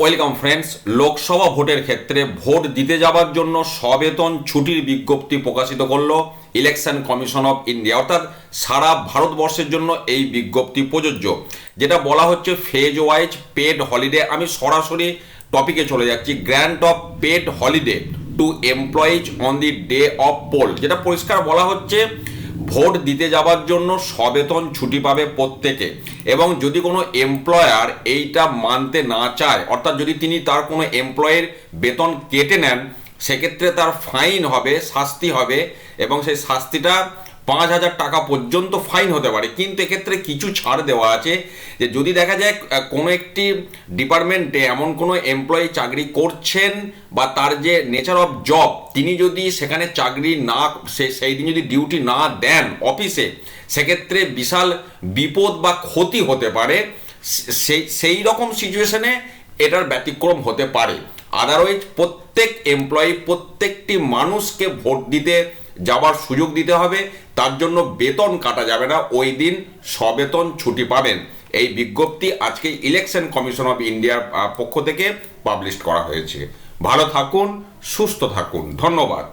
Welcome friends, Lok Sabha ভোটের ক্ষেত্রে vote দিতে যাওয়ার জন্য সবেতন ছুটির বিজ্ঞপ্তি প্রকাশিত করল ইলেকশন কমিশন অফ ইন্ডিয়া। অর্থাৎ সারা ভারতবর্ষের জন্য এই বিজ্ঞপ্তি প্রযোজ্য। যেটা বলা হচ্ছে ফেজ ওয়াইজ পেড হলিডে। আমি সরাসরি টপিকে চলে যাচ্ছি। Grant of paid holiday to employees on the day of poll. যেটা পরিষ্কার বলা হচ্ছে ভোট দিতে যাওয়ার জন্য সবেতন ছুটি পাবে প্রত্যেকে। এবং যদি কোনো এমপ্লয়ার এইটা মানতে না চায়, অর্থাৎ যদি তিনি তার কোনো এমপ্লয়ের বেতন কেটে নেন, সেক্ষেত্রে তার ফাইন হবে, শাস্তি হবে এবং সেই শাস্তিটা পাঁচ হাজার টাকা পর্যন্ত ফাইন হতে পারে। কিন্তু এক্ষেত্রে কিছু ছাড় দেওয়া আছে যে, যদি দেখা যায় কোনো একটি ডিপার্টমেন্টে এমন কোনো এমপ্লয়ি চাকরি করছেন বা তার যে নেচার অফ জব তিনি যদি সেখানে চাকরি না সেই দিন যদি ডিউটি না দেন অফিসে সেক্ষেত্রে বিশাল বিপদ বা ক্ষতি হতে পারে। সেই সেই রকম সিচুয়েশনে এটার ব্যতিক্রম হতে পারে। আদারওয়াইজ প্রত্যেক এমপ্লয়ি প্রত্যেকটি মানুষকে ভোট দিতে যাবার সুযোগ দিতে হবে। তার জন্য বেতন কাটা যাবে না। ওই দিন সবেতন ছুটি পাবেন। এই বিজ্ঞপ্তি আজকে ইলেকশন কমিশন অফ ইন্ডিয়ার পক্ষ থেকে পাবলিশ করা হয়েছে। ভালো থাকুন, সুস্থ থাকুন। ধন্যবাদ।